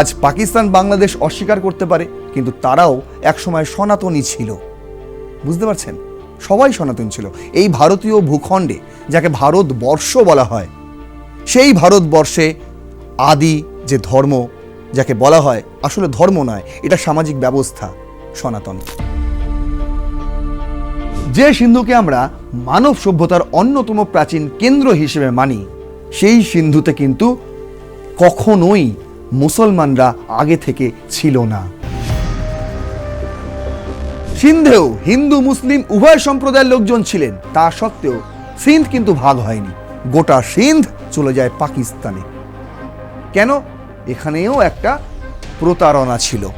আজ পাকিস্তান বাংলাদেশ অস্বীকার করতে পারে, কিন্তু তারাও একসময় সনাতনী ছিল। বুঝতে পারছেন? সবাই সনাতন ছিল। এই ভারতীয় ভূখণ্ডে, যাকে ভারতবর্ষ বলা হয়, সেই ভারতবর্ষে আদি যে ধর্ম, যাকে বলা হয়, আসলে ধর্ম নয়, এটা সামাজিক ব্যবস্থা, সনাতন। যে সিন্ধুকে আমরা মানব সভ্যতার অন্যতম প্রাচীন কেন্দ্র হিসেবে মানি, সেই সিন্ধুতে কিন্তু কখনোই মুসলমানরা আগে থেকে ছিল না। সিন্ধেও হিন্দু, মুসলিম উভয় সম্প্রদায়ের লোকজন ছিলেন। তা সত্ত্বেও সিন্ধ কিন্তু ভাগ হয়নি। গোটা সিন্ধ চলে যায় পাকিস্তানে। কেন? এখানেও একটা প্রতারণা ছিল।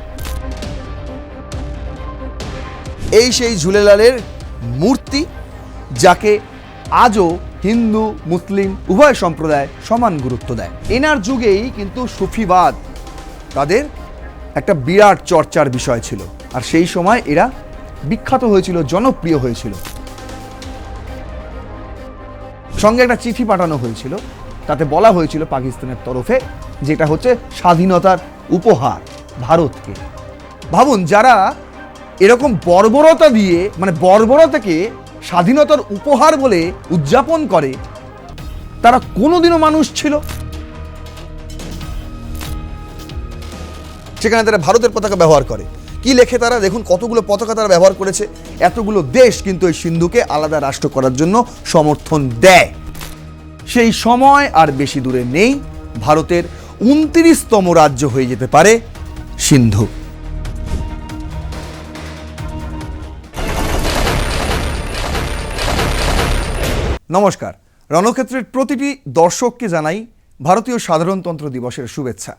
এই সেই ঝুলেলালের মূর্তি, যাকে আজও হিন্দু, মুসলিম, উভয় সম্প্রদায় সমান গুরুত্ব দেয়। এনার যুগেই কিন্তু সুফিবাদ তাদের একটা বিরাট চর্চার বিষয় ছিল। আর সেই সময় এরা বিখ্যাত হয়েছিল, জনপ্রিয় হয়েছিল। সঙ্গে একটা চিঠি পাঠানো হয়েছিল। তাতে বলা হয়েছিল পাকিস্তানের তরফে যেটা হচ্ছে স্বাধীনতার উপহার ভারতকে। ভাবুন, যারা এরকম বর্বরতা দিয়ে মানে বর্বরতাকে স্বাধীনতার উপহার বলে উদযাপন করে, তারা কোনোদিনও মানুষ ছিল। সেখানে তারা ভারতের পতাকা ব্যবহার করে। কি লেখে তারা? দেখুন কতগুলো পতাকা তারা ব্যবহার করেছে। এতগুলো দেশ কিন্তু এই সিন্ধুকে আলাদা রাষ্ট্র করার জন্য সমর্থন দেয়। সেই সময় আর বেশি দূরে নেই। ভারতের উনত্রিশতম রাজ্য হয়ে যেতে পারে সিন্ধু। নমস্কার। রণক্ষেত্রের প্রতিটি দর্শককে জানাই ভারতীয় সাধারণতন্ত্র দিবসের শুভেচ্ছা।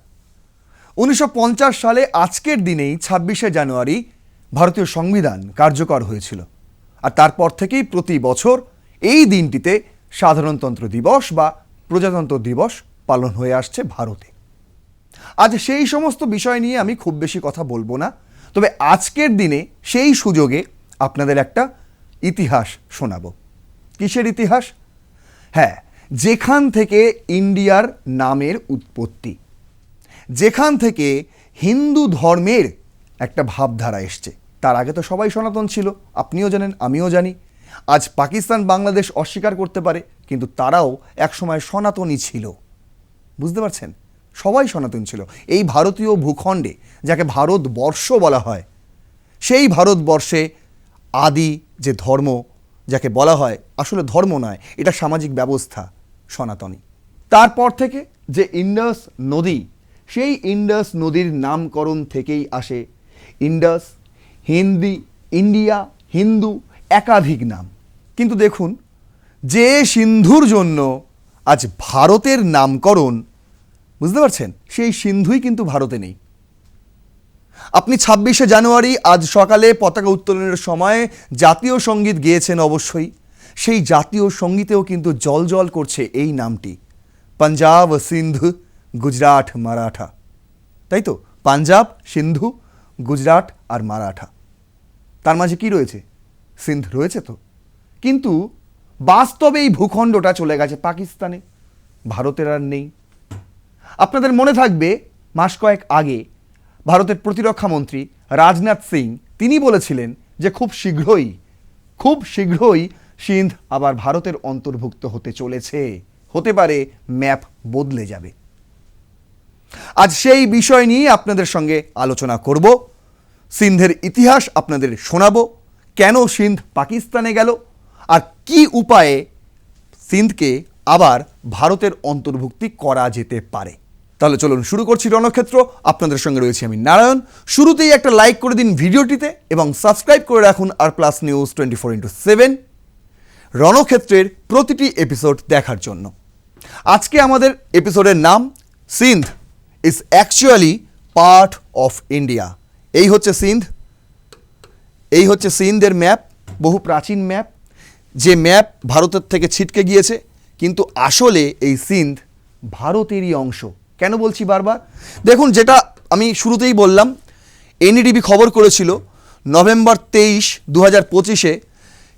উনিশশো পঞ্চাশ সালে আজকের দিনেই ছাব্বিশে জানুয়ারি ভারতীয় সংবিধান কার্যকর হয়েছিল। আর তারপর থেকেই প্রতি বছর এই দিনটিতে সাধারণতন্ত্র দিবস বা প্রজাতন্ত্র দিবস পালন হয়ে আসছে ভারতে। আজ সেই সমস্ত বিষয় নিয়ে আমি খুব বেশি কথা বলব না, তবে আজকের দিনে সেই সুযোগে আপনাদের একটা ইতিহাস শোনাবো। কিসের ইতিহাস? হ্যাঁ যেখান থেকে ইন্ডিয়ার নামের উৎপত্তি। যেখান থেকে হিন্দু ধর্মের একটা ভাবধারা এসছে। তার আগে তো সবাই সনাতন ছিল, আপনিও জানেন, আমিও জানি। আজ পাকিস্তান, বাংলাদেশ অস্বীকার করতে পারে, কিন্তু তারাও একসময় সনাতনই ছিল। বুঝতে পারছেন? সবাই সনাতন ছিল। এই ভারতীয় ভূখণ্ডে, যাকে ভারতবর্ষ বলা হয়, সেই ভারতবর্ষে আদি যে ধর্ম যাকে বলা হয় আসলে ধর্ম নয়, এটা সামাজিক ব্যবস্থা, সনাতনী। তারপর থেকে যে ইন্ডাস নদী, সেই ইন্ডাস নদীর নামকরণ থেকেই আসে ইন্ডাস, হিন্দি, ইন্ডিয়া, হিন্দু, একাধিক নাম। কিন্তু দেখুন, যে সিন্ধুর জন্য আজ ভারতের নামকরণ, বুঝতে পারছেন? সেই সিন্ধুই কিন্তু ভারতে নেই। আপনি ছাব্বিশে জানুয়ারি আজ সকালে পতাকা উত্তোলনের সময় জাতীয় সংগীত গেয়েছেন অবশ্যই। সেই জাতীয় সঙ্গীতেও কিন্তু জল জল করছে এই নামটি। পাঞ্জাব, সিন্ধু, গুজরাট, মারাঠা। তাই তো? পাঞ্জাব, সিন্ধু, গুজরাট আর মারাঠা। তার মাঝে কি রয়েছে? সিন্ধ রয়েছে তো। কিন্তু বাস্তবে এই ভূখণ্ডটা চলে গেছে পাকিস্তানে। ভারতের আর নেই। আপনাদের মনে থাকবে, মাস কয়েক আগে ভারতের প্রতিরক্ষা মন্ত্রী রাজনাথ সিং, তিনি বলেছিলেন যে খুব শীঘ্রই খুব শীঘ্রই সিন্ধ আবার ভারতের অন্তর্ভুক্ত হতে চলেছে। হতে পারে ম্যাপ বদলে যাবে। আজ সেই বিষয় নিয়ে আপনাদের সঙ্গে আলোচনা করব। সিন্ধের ইতিহাস আপনাদের শোনাবো। কেন সিন্ধ পাকিস্তানে গেল? আর কি উপায়ে সিন্ধকে আবার ভারতের অন্তর্ভুক্তি করা যেতে পারে? তাহলে চলুন শুরু করছি রণক্ষেত্র। আপনাদের সঙ্গে রয়েছে আমি নারায়ণ। শুরুতেই একটা লাইক করে দিন ভিডিওটিতে এবং সাবস্ক্রাইব করে রাখুন R plus news twenty four into seven রণক্ষেত্রের প্রতিটি এপিসোড দেখার জন্য। আজকে আমাদের এপিসোডের নাম Sindh is actually part of India এই হচ্ছে সিন্ধ। এই হচ্ছে সিন্ধের ম্যাপ বহু প্রাচীন ম্যাপ যে ম্যাপ ভারতের থেকে ছিটকে গিয়েছে, কিন্তু আসলে এই সিন্ধ ভারতেরই অংশ। কেন বলছি বারবার? দেখুন, যেটা আমি শুরুতেই বললাম এনডিটিভি খবর করেছিল নভেম্বর তেইশ দু হাজার পঁচিশে।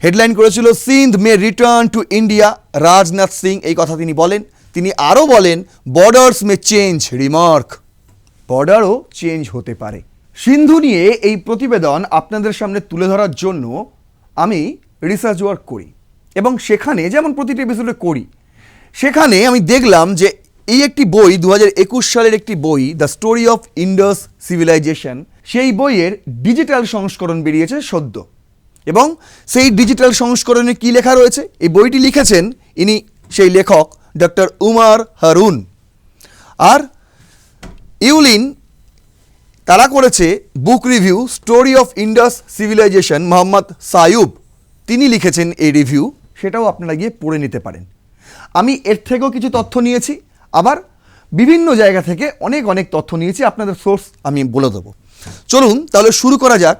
হেডলাইন করেছিল, Sindh may return to India. Rajnath Singh এই কথা তিনি বলেন। তিনি আরও বলেন, বর্ডার্স মে চেঞ্জ, রিমার্ক। বর্ডারও চেঞ্জ হতে পারে। সিন্ধু নিয়ে এই প্রতিবেদন আপনাদের সামনে তুলে ধরার জন্য আমি রিসার্চ ওয়ার্ক করি এবং সেখানে যেমন প্রতিটি এপিসোডে করি, সেখানে আমি দেখলাম যে এই একটি বই দু সালের একটি বই the story of Indus civilisation সেই বইয়ের ডিজিটাল সংস্করণ বেরিয়েছে সদ্য। এবং সেই ডিজিটাল সংস্করণে কি লেখা রয়েছে? এই বইটি লিখেছেন ইনি সেই লেখক ডক্টর উমার হারুন। আর ইউলিন তারা করেছে book review story of Indus civilisation Mohammad Sayub. তিনি লিখেছেন এই রিভিউ সেটাও আপনারা গিয়ে পড়ে নিতে পারেন। আমি এর থেকেও কিছু তথ্য নিয়েছি। আবার বিভিন্ন জায়গা থেকে অনেক অনেক তথ্য নিয়েছি, আপনাদের সোর্স আমি বলে দেবো। চলুন তাহলে শুরু করা যাক।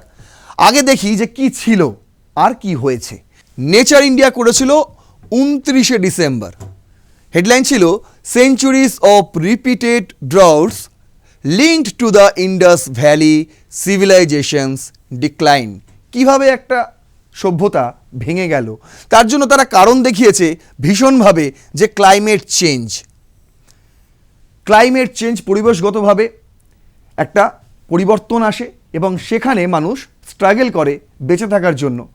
আগে দেখি যে কি ছিল আর কি হয়েছে। নেচার ইন্ডিয়া করেছিল উনত্রিশে ডিসেম্বর। হেডলাইন ছিল centuries of repeated droughts linked to the Indus valley civilisations decline কীভাবে একটা সভ্যতা ভেঙে গেল? তার জন্য তারা কারণ দেখিয়েছে ভীষণভাবে যে ক্লাইমেট চেঞ্জ ক্লাইমেট চেঞ্জ পরিবেশগতভাবে একটা পরিবর্তন আসে এবং সেখানে মানুষ স্ট্রাগল করে বেঁচে থাকার জন্য।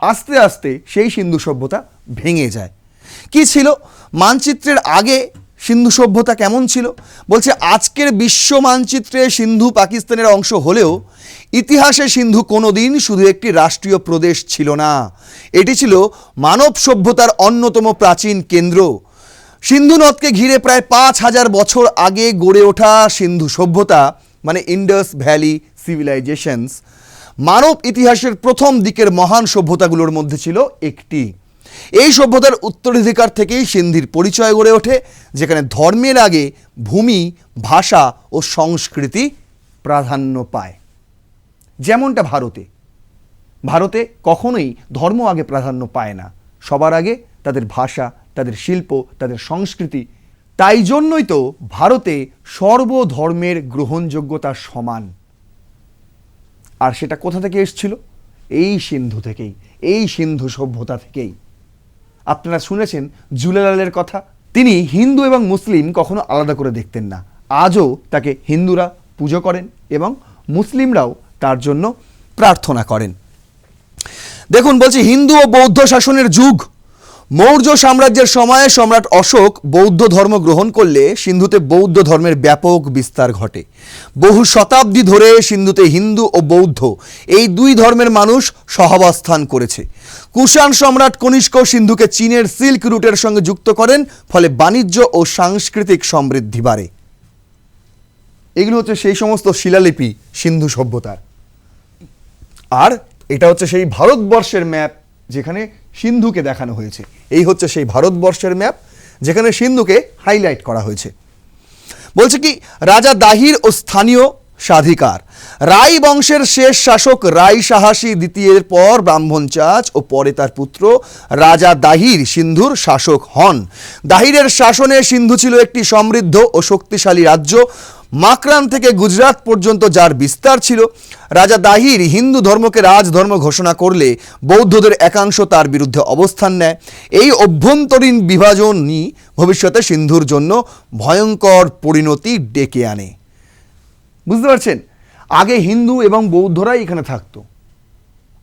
আস্তে আস্তে সেই সিন্ধু সভ্যতা ভেঙে যায়। কি ছিল? মানচিত্রের আগে সিন্ধু সভ্যতা কেমন ছিল? বলছে আজকের বিশ্ব মানচিত্রে সিন্ধু পাকিস্তানের অংশ হলেও ইতিহাসে সিন্ধু কোনোদিন শুধু একটি রাষ্ট্রীয় প্রদেশ ছিল না। এটি ছিল মানব সভ্যতার অন্যতম প্রাচীন কেন্দ্র। সিন্ধু নদকে ঘিরে প্রায় পাঁচ হাজার বছর আগে গড়ে ওঠা সিন্ধু সভ্যতা মানে ইন্ডাস ভ্যালি সিভিলাইজেশনস, মানব ইতিহাসের প্রথম দিকের মহান সভ্যতাগুলোর মধ্যে ছিল একটি। এই সভ্যতার উত্তরাধিকার থেকেই সিন্ধির পরিচয় গড়ে ওঠে, যেখানে ধর্মের আগে ভূমি, ভাষা ও সংস্কৃতি প্রাধান্য পায়। যেমনটা ভারতে। ভারতে কখনোই ধর্ম আগে প্রাধান্য পায় না। সবার আগে তাদের ভাষা তাদের শিল্প, তাদের সংস্কৃতি। তাই জন্যই তো ভারতে সর্বধর্মের গ্রহণযোগ্যতা সমান। আর সেটা কোথা থেকে এসছিল? এই সিন্ধু থেকেই, এই সিন্ধু সভ্যতা থেকেই। আপনারা শুনেছেন জুলেলালের কথা? তিনি হিন্দু এবং মুসলিম কখনো আলাদা করে দেখতেন না। আজও তাকে হিন্দুরা পুজো করেন এবং মুসলিমরাও তার জন্য প্রার্থনা করেন। দেখুন, বলছি হিন্দু ও বৌদ্ধ শাসনের যুগ। মৌর্য সাম্রাজ্যের সময়ে সম্রাট অশোক বৌদ্ধ ধর্ম গ্রহণ করলে সিন্ধুতে বৌদ্ধ ধর্মের ব্যাপক বিস্তার ঘটে। বহু শতাব্দী ধরে সিন্ধুতে হিন্দু ও বৌদ্ধ এই দুই ধর্মের মানুষ সহাবস্থান করেছে। কুষাণ সম্রাট কনিষ্ক সিন্ধুকে চীনের সিল্ক রুটের সঙ্গে যুক্ত করেন, ফলে বাণিজ্য ও সাংস্কৃতিক সমৃদ্ধি বাড়ে। এগুলো হচ্ছে সেই সমস্ত শিলালিপি সিন্ধু সভ্যতার। আর এটা হচ্ছে সেই ভারতবর্ষের ম্যাপ যেখানে সিন্ধুকে দেখানো হয়েছে। এই হচ্ছে সেই ভারতবর্ষের ম্যাপ, যেখানে সিন্ধুকে হাইলাইট করা হয়েছে। বলছে কি, রাজা দাহির ও স্থানীয় স্বাধিকার। রাই বংশের শেষ শাসক রাই সাহাসী দ্বিতীয়ের পর ব্রাহ্মণ চাচ ও পরে তার পুত্র রাজা দাহির সিন্ধুর শাসক হন। দাহিরের শাসনে সিন্ধু ছিল একটি সমৃদ্ধ ও শক্তিশালী রাজ্য। মাকরান থেকে গুজরাট পর্যন্ত যার বিস্তার ছিল, রাজা দাহির হিন্দু ধর্মকে রাজধর্ম ঘোষণা করলে বৌদ্ধদের একাংশ তার বিরুদ্ধে অবস্থান নেয়। এই অভ্যন্তরীণ বিভাজনই ভবিষ্যতে সিন্ধুর জন্য ভয়ঙ্কর পরিণতি ডেকে আনে। বুঝতে পারছেন? আগে হিন্দু এবং বৌদ্ধরাই এখানে থাকতো।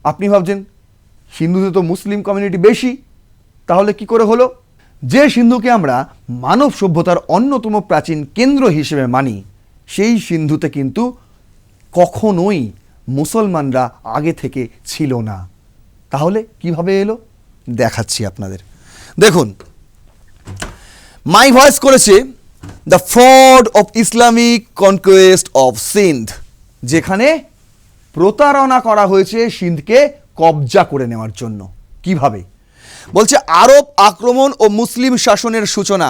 আপনি ভাবছেন, সিন্ধুতে তো মুসলিম কমিউনিটি বেশি, তাহলে কি করে হলো? যে সিন্ধুকে আমরা মানব সভ্যতার অন্যতম প্রাচীন কেন্দ্র হিসেবে মানি সেই সিন্ধুতে কিন্তু কখনোই মুসলমানরা আগে থেকে ছিল না। তাহলে কীভাবে এলো? দেখাচ্ছি আপনাদের। দেখুন মাই ভয়েস করেছে the fraud of Islamic conquest of Sindh যেখানে প্রতারণা করা হয়েছে সিন্ধকে কবজা করে নেওয়ার জন্য। কীভাবে? বলছে, আরব আক্রমণ ও মুসলিম শাসনের সূচনা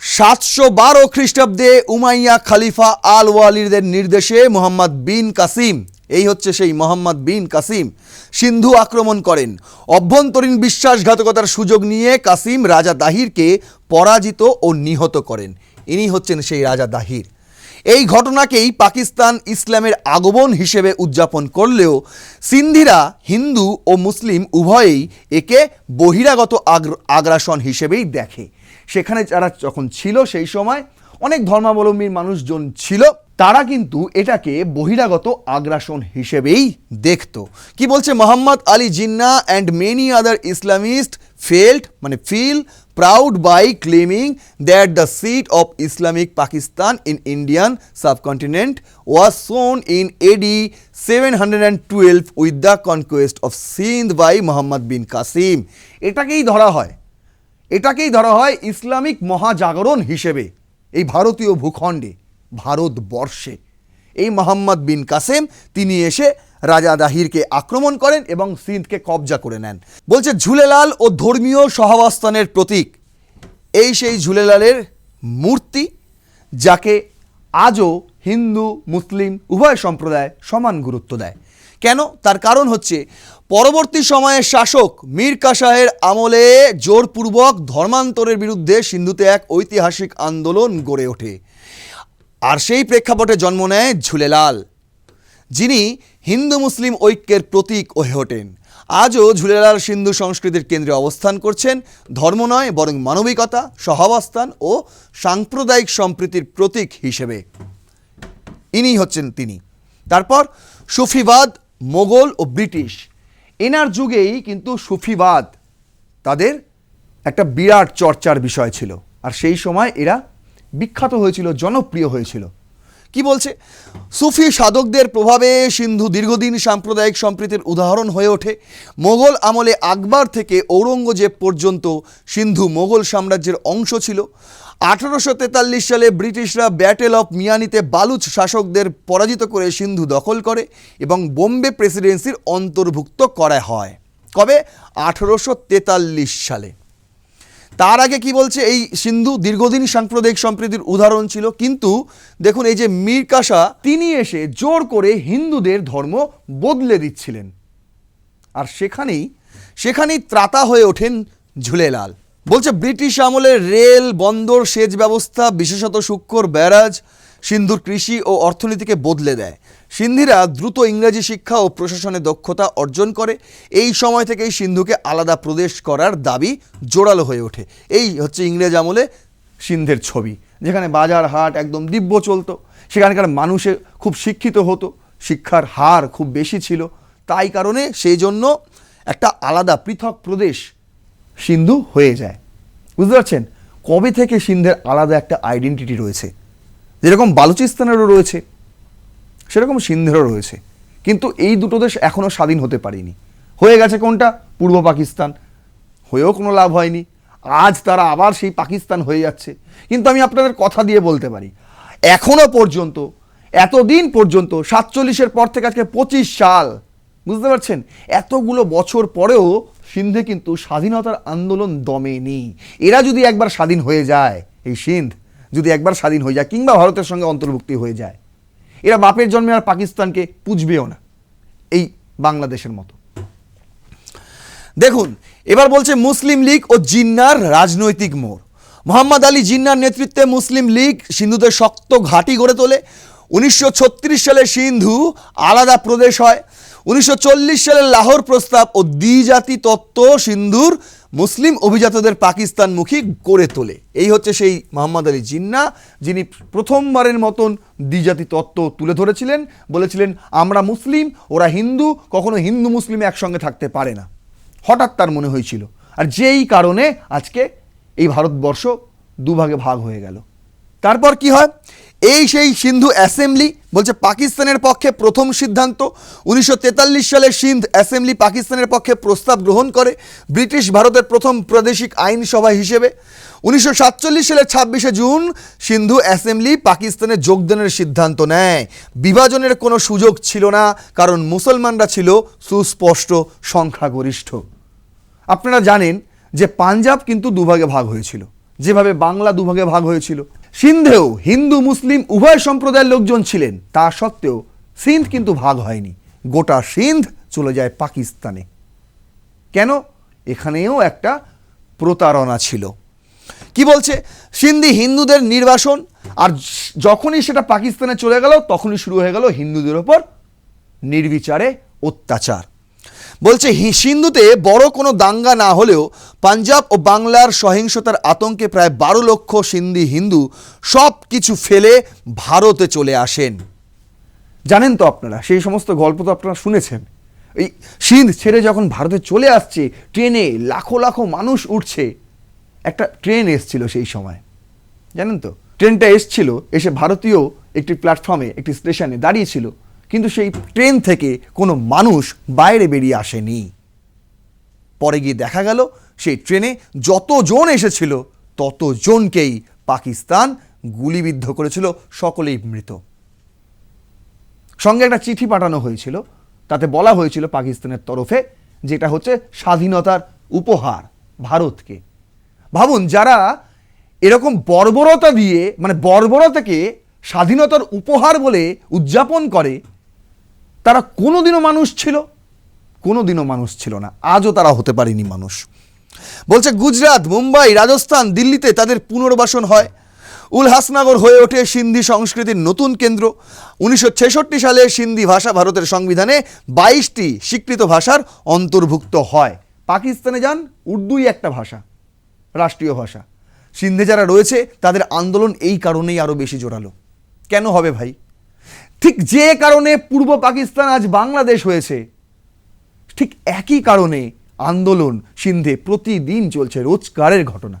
সাতশো বারো খ্রিস্টাব্দে উমাইয়া খালিফা আল ওয়ালিদের নির্দেশে মোহাম্মদ বিন কাসিম, এই হচ্ছে সেই মোহাম্মদ বিন কাসিম, সিন্ধু আক্রমণ করেন। অভ্যন্তরীণ বিশ্বাসঘাতকতার সুযোগ নিয়ে কাসিম রাজা দাহিরকে পরাজিত ও নিহত করেন। ইনি হচ্ছেন সেই রাজা দাহির। এই ঘটনাকেই পাকিস্তান ইসলামের আগমন হিসেবে উদযাপন করলেও সিন্ধিরা হিন্দু ও মুসলিম উভয়েই একে বহিরাগত আগ্র- আগ্রাসন হিসেবেই দেখে। সেখানে যারা যখন ছিল সেই সময় অনেক ধর্মাবলম্বী মানুষজন ছিল, তারা কিন্তু এটাকে বহিরাগত আগ্রাসন হিসেবেই দেখত। কি বলছে Mohammad Ali Jinnah and many other Islamist felt মানে feel that the seat of Islamic Pakistan in Indian subcontinent was sown in AD seven hundred and twelve with the conquest of Sindh by Mohammad bin Qasim এটাকেই ধরা হয়। এটাকেই ধরা হয় Islamic মহাজাগরণ হিসেবে এই ভারতীয় ভূখণ্ডে, ভারতবর্ষে। এই মোহাম্মদ বিন কাসেম, তিনি এসে রাজা দাহিরকে আক্রমণ করেন এবং সিন্ধকে কবজা করে নেন। বলছে, ঝুলেলাল ও ধর্মীয় সহাবস্থানের প্রতীক। এই সেই ঝুলেলালের মূর্তি, যাকে আজও হিন্দু, মুসলিম, উভয় সম্প্রদায় সমান গুরুত্ব দেয়। কেন? তার কারণ হচ্ছে, পরবর্তী সময়ে শাসক মীর কাশাহের আমলে জোরপূর্বক ধর্মান্তরের বিরুদ্ধে সিন্ধুতে এক ঐতিহাসিক আন্দোলন গড়ে ওঠে। আর সেই প্রেক্ষাপটে জন্ম নেয় ঝুলেলাল, যিনি হিন্দু মুসলিম ঐক্যের প্রতীক হয়ে ওঠেন আজও ঝুলেলাল সিন্ধু সংস্কৃতির কেন্দ্রে অবস্থান করছেন। ধর্ম নয়, বরং মানবিকতা, সহাবস্থান ও সাম্প্রদায়িক সম্প্রীতির প্রতীক হিসেবে। ইনি হচ্ছেন তিনি। তারপর সুফিবাদ, মোগল ও ব্রিটিশ। এনার যুগেই কিন্তু সুফিবাদ তাদের একটা বিরাট চর্চার বিষয় ছিল। আর সেই সময় এরা বিখ্যাত হয়েছিল, জনপ্রিয় হয়েছিল। কি বলছে? সুফি সাধকদের প্রভাবে সিন্ধু দীর্ঘদিন সাম্প্রদায়িক সম্প্রীতির উদাহরণ হয়ে ওঠে। মোগল আমলে আকবর থেকে ঔরঙ্গজেব পর্যন্ত সিন্ধু মোগল সাম্রাজ্যের অংশ ছিল। আঠারোশো তেতাল্লিশ সালে ব্রিটিশরা ব্যাটেল অফ মিয়ানিতে বালুচ শাসকদের পরাজিত করে সিন্ধু দখল করে এবং বোম্বে প্রেসিডেন্সির অন্তর্ভুক্ত করা হয়। কবে? আঠারোশো তেতাল্লিশ সালে। তার আগে কি বলছে? এই সিন্ধু দীর্ঘদিন সাম্প্রদায়িক সম্প্রীতির উদাহরণ ছিল। কিন্তু দেখুন, এই যে মীর কাসা, তিনি এসে জোর করে হিন্দুদের ধর্ম বদলে দিচ্ছিলেন। আর সেখানেই সেখানেই ত্রাতা হয়ে ওঠেন ঝুলেলাল। বলছে, ব্রিটিশ আমলে রেল, বন্দর, সেচ ব্যবস্থা, বিশেষত শুক্কর, ব্যারাজ সিন্ধুর কৃষি ও অর্থনীতিকে বদলে দেয়। সিন্ধিরা দ্রুত ইংরেজি শিক্ষা ও প্রশাসনে দক্ষতা অর্জন করে। এই সময় থেকেই সিন্ধুকে আলাদা প্রদেশ করার দাবি জোরালো হয়ে ওঠে। এই হচ্ছে ইংরেজ আমলে সিন্ধের ছবি, যেখানে বাজার হাট একদম দিব্য চলতো। সেখানকার মানুষে খুব শিক্ষিত হতো, শিক্ষার হার খুব বেশি ছিল। তাই কারণে সেই জন্য একটা আলাদা পৃথক প্রদেশ সিন্ধু হয়ে যায়। বুঝতে পারছেন? কবে থেকে সিন্ধের আলাদা একটা আইডেন্টিটি রয়েছে? যেরকম বালুচিস্তানেরও রয়েছে, সেরকম সিন্ধেরও রয়েছে। কিন্তু এই দুটো দেশ এখনও স্বাধীন হতে পারেনি। হয়ে গেছে কোনটা? পূর্ব পাকিস্তান। হয়েও কোনো লাভ হয়নি। আজ তারা আবার সেই পাকিস্তান হয়ে যাচ্ছে। কিন্তু আমি আপনাদের কথা দিয়ে বলতে পারি এখনও পর্যন্ত, এতদিন পর্যন্ত, সাতচল্লিশের পর থেকে আজকে পঁচিশ সাল, বুঝতে পারছেন? এতগুলো বছর পরেও সিন্ধে কিন্তু স্বাধীনতার আন্দোলন দমেনি এরা যদি একবার স্বাধীন হয়ে যায়, এই সিন্ধ যদি একবার স্বাধীন হয়ে যায় কিংবা ভারতের সঙ্গে অন্তর্ভুক্তি হয়ে যায়, এরা বাপের জন্মে আর পাকিস্তানকে পুজবেও না, এই বাংলাদেশের মতো। দেখুন, এবার বলছে মুসলিম লীগ ও জিন্নার রাজনৈতিক মোড়। মোহাম্মদ আলী জিন্নার নেতৃত্বে মুসলিম লীগ সিন্ধুতে শক্ত ঘাঁটি গড়ে তোলে। উনিশশো ছত্রিশ সালে সিন্ধু আলাদা প্রদেশ হয়। উনিশশো চল্লিশ সালের লাহোর প্রস্তাব ও দ্বিজাতি তত্ত্ব সিন্ধুর মুসলিম অভিজাতদের পাকিস্তানমুখী করে তোলে। এই হচ্ছে সেই মোহাম্মদ আলী জিন্না, যিনি প্রথমবারের মতন দ্বিজাতি তত্ত্ব তুলে ধরেছিলেন। বলেছিলেন, আমরা মুসলিম, ওরা হিন্দু, কখনো হিন্দু মুসলিম একসঙ্গে থাকতে পারে না। হঠাৎ তার মনে হয়েছিল। আর যেই কারণে আজকে এই ভারতবর্ষ দুভাগে ভাগ হয়ে গেল। তারপর কি হয়? এই সেই সিন্ধু অ্যাসেম্বলি বলছে পাকিস্তানের পক্ষে প্রথম সিদ্ধান্ত। উনিশশো তেতাল্লিশ সালে সিন্ধ অ্যাসেম্বলি পাকিস্তানের পক্ষে প্রস্তাব গ্রহণ করে ব্রিটিশ ভারতের প্রথম প্রাদেশিক আইনসভা হিসেবে। উনিশশো সালের ছাব্বিশে জুন সিন্ধু অ্যাসেম্বলি পাকিস্তানে যোগদানের সিদ্ধান্ত নেয়। বিভাজনের কোনো সুযোগ ছিল না, কারণ মুসলমানরা ছিল সুস্পষ্ট সংখ্যাগরিষ্ঠ। আপনারা জানেন যে পাঞ্জাব কিন্তু দুভাগে ভাগ হয়েছিল। যেভাবে বাংলা দুভাগে ভাগ হয়েছিল সিন্ধেও হিন্দু, মুসলিম, উভয় সম্প্রদায়ের লোকজন ছিলেন। তা সত্ত্বেও সিন্ধ কিন্তু ভাগ হয়নি। গোটা সিন্ধ চলে যায় পাকিস্তানে। কেন? এখানেও একটা প্রতারণা ছিল। কি বলছে? সিন্ধি হিন্দুদের নির্বাসন, আর যখনই সেটা পাকিস্তানে চলে গেল, তখনই শুরু হয়ে গেল হিন্দুদের ওপর নির্বিচারে অত্যাচার। বলছে সিন্ধুতে বড় কোনো দাঙ্গা না হলেও পাঞ্জাব ও বাংলার সহিংসতার আতঙ্কে প্রায় বারো লক্ষ সিন্ধি হিন্দু সব কিছু ফেলে ভারতে চলে আসেন। জানেন তো আপনারা, সেই সমস্ত গল্প তো আপনারা শুনেছেন। এই সিন্ধ ছেড়ে যখন ভারতে চলে আসছে, ট্রেনে লাখো লাখো মানুষ উঠছে। একটা ট্রেন এসছিল সেই সময়, জানেন তো? ট্রেনটা এসছিল, এসে ভারতীয় একটি প্ল্যাটফর্মে, একটি স্টেশনে দাঁড়িয়েছিল। কিন্তু সেই ট্রেন থেকে কোনো মানুষ বাইরে বেরিয়ে আসেনি। পরে গিয়ে দেখা গেল, সেই ট্রেনে যতজন এসেছিল, ততজনকেই পাকিস্তান গুলিবিদ্ধ করেছিল, সকলেই মৃত। সঙ্গে একটা চিঠি পাঠানো হয়েছিল, তাতে বলা হয়েছিল পাকিস্তানের তরফে, যেটা হচ্ছে স্বাধীনতার উপহার ভারতকে। ভাবুন, যারা এরকম বর্বরতা দিয়ে মানে বর্বরতাকে স্বাধীনতার উপহার বলে উদযাপন করে তারা কোনোদিনও মানুষ ছিল, কোনোদিনও মানুষ ছিল না। আজও তারা হতে পারেনি মানুষ। বলছে, গুজরাট, মুম্বাই, রাজস্থান, দিল্লিতে তাদের পুনর্বাসন হয়। উলহাসনগর হয়ে ওঠে সিন্ধি সংস্কৃতির নতুন কেন্দ্র। উনিশশো ছেষট্টি সালে সিন্ধি ভাষা ভারতের সংবিধানে বাইশটি স্বীকৃত ভাষার অন্তর্ভুক্ত হয়। পাকিস্তানে যান, উর্দুই একটা ভাষা, রাষ্ট্রীয় ভাষা। সিন্ধে যারা রয়েছে, তাদের আন্দোলন এই কারণেই আরও বেশি জোরালো। কেন হবে ভাই? ঠিক যে কারণে পূর্ব পাকিস্তান আজ বাংলাদেশ হয়েছে, ঠিক একই কারণে আন্দোলন, সিন্ধে প্রতিদিন চলছে রোজকারের ঘটনা।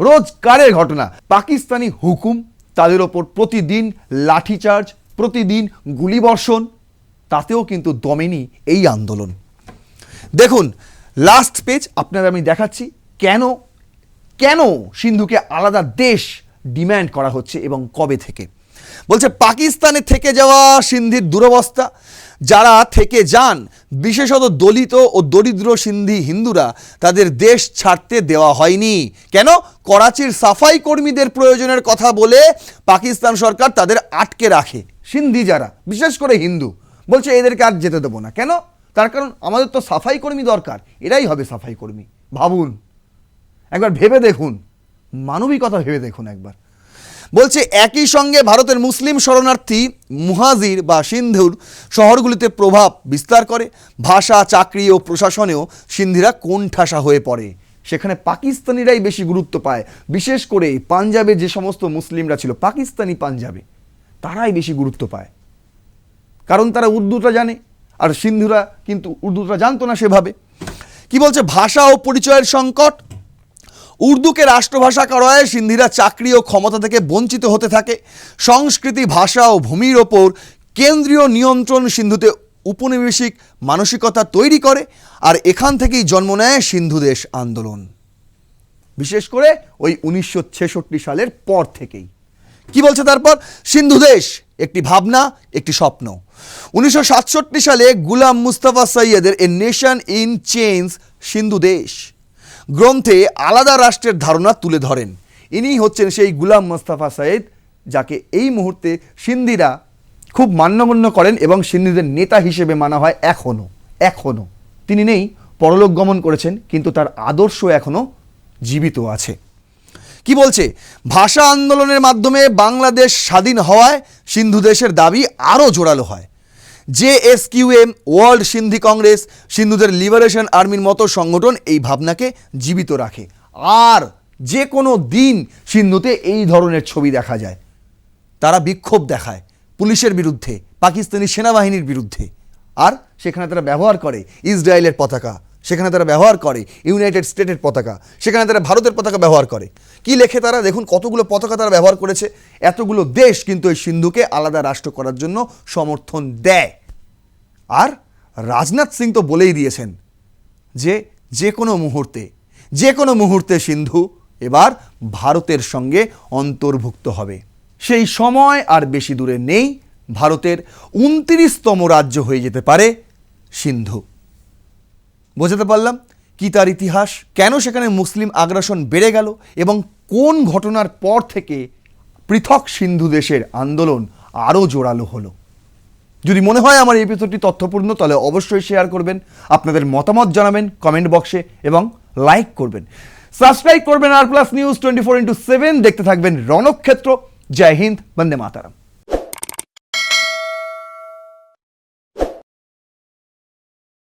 রোজকারের ঘটনা। পাকিস্তানি হুকুম, তাদের ওপর প্রতিদিন লাঠিচার্জ, প্রতিদিন গুলিবর্ষণ, তাতেও কিন্তু দমেনি এই আন্দোলন। দেখুন লাস্ট পেজ আপনারা আমি দেখাচ্ছি কেন কেন সিন্ধুকে আলাদা দেশ ডিম্যান্ড করা হচ্ছে এবং কবে থেকে। বলছে, পাকিস্তানে থেকে যাওয়া সিন্ধির দুরবস্থা। যারা থেকে যান, বিশেষত দলিত ও দরিদ্র সিন্ধি হিন্দুরা, তাদের দেশ ছাড়তে দেওয়া হয়নি। কেন? করাচির সাফাই কর্মীদের প্রয়োজনের কথা বলে পাকিস্তান সরকার তাদের আটকে রাখে। সিন্ধি যারা, বিশেষ করে হিন্দু, বলছে, এদেরকে আর যেতে দেবো না। কেন? তার কারণ, আমাদের তো সাফাই কর্মী দরকার। এরাই হবে সাফাই কর্মী। ভাবুন। একবার ভেবে দেখুন। মানবিকতা ভেবে দেখুন একবার। বলছে, একই সঙ্গে ভারতের মুসলিম শরণার্থী মুহাজির বা সিন্ধুর শহরগুলিতে প্রভাব বিস্তার করে। ভাষা, চাকরি ও প্রশাসনেও সিন্ধিরা কোণঠাসা হয়ে পড়ে? সেখানে পাকিস্তানিরাই বেশি গুরুত্ব পায়। বিশেষ করে পাঞ্জাবে যে সমস্ত মুসলিমরা ছিল, পাকিস্তানি পাঞ্জাবে, তারাই বেশি গুরুত্ব পায়। কারণ তারা উর্দুটা জানে, আর সিন্ধুরা কিন্তু উর্দুটা জানতো না সেভাবে। কি বলছে, ভাষা ও পরিচয়ের সংকট উর্দুকে রাষ্ট্রভাষা করায় সিন্ধিরা চাকরি ও ক্ষমতা থেকে বঞ্চিত হতে থাকে। সংস্কৃতি, ভাষা ও ভূমির ওপর কেন্দ্রীয় নিয়ন্ত্রণ সিন্ধুতে উপনিবেশিক মানসিকতা তৈরি করে আর এখান থেকেই জন্ম নেয় সিন্ধু দেশ আন্দোলন। বিশেষ করে ওই উনিশশো ছেষট্টি সালের পর থেকেই। কি বলছে তারপর? সিন্ধু দেশ একটি ভাবনা, একটি স্বপ্ন। উনিশশো সাতষট্টি সালে Ghulam Mustafa সৈয়দের a nation in change Sindhudesh. গ্রন্থে আলাদা রাষ্ট্রের ধারণা তুলে ধরেন। ইনি হচ্ছেন সেই গুলাম মুস্তাফা সৈয়দ, যাকে এই মুহূর্তে সিন্ধিরা খুব মান্যগণ্য করেন এবং সিন্ধিদের নেতা হিসেবে মানা হয় এখনও এখনও। তিনি নেই, পরলোক গমন করেছেন, কিন্তু তার আদর্শ এখনও জীবিত আছে। কি বলছে? ভাষা আন্দোলনের মাধ্যমে বাংলাদেশ স্বাধীন হওয়ায় সিন্ধু দেশের দাবি আরও জোরালো হয়। J S world Sindhi Congress, সিন্ধুদের liberation আর্মির মতো সংগঠন এই ভাবনাকে জীবিত রাখে। আর যে কোনো দিন সিন্ধুতে এই ধরনের ছবি দেখা যায়। তারা বিক্ষোভ দেখায় পুলিশের বিরুদ্ধে, পাকিস্তানি সেনাবাহিনীর বিরুদ্ধে। আর সেখানে তারা ব্যবহার করে ইসরায়েলের পতাকা। সেখানে তারা ব্যবহার করে ইউনাইটেড স্টেটের পতাকা, সেখানে তারা ভারতের পতাকা ব্যবহার করে। কি লেখে তারা? দেখুন কতগুলো পতাকা তারা ব্যবহার করেছে। এতগুলো দেশ কিন্তু এই সিন্ধুকে আলাদা রাষ্ট্র করার জন্য সমর্থন দেয়। আর রাজনাথ সিং তো বলেই দিয়েছেন যে যে কোনো মুহূর্তে, যে কোনো মুহূর্তে সিন্ধু এবার ভারতের সঙ্গে অন্তর্ভুক্ত হবে। সেই সময় আর বেশি দূরে নেই, ভারতের উনত্রিশতম রাজ্য হয়ে যেতে পারে সিন্ধু। বোঝাতে পারলাম কি তার ইতিহাস, কেন সেখানে মুসলিম আগ্রাসন বেড়ে গেল এবং কোন ঘটনার পর থেকে পৃথক সিন্ধু দেশের আন্দোলন আরও জোরালো হলো। যদি মনে হয় আমার এই এপিসোডটি তথ্যপূর্ণ, তাহলে অবশ্যই শেয়ার করবেন, আপনাদের মতামত জানাবেন কমেন্ট বক্সে এবং লাইক করবেন। সাবস্ক্রাইব করবেন আর plus news twenty four into seven দেখতে থাকবেন রণক্ষেত্র। জয় হিন্দ, বন্দে মাতারাম।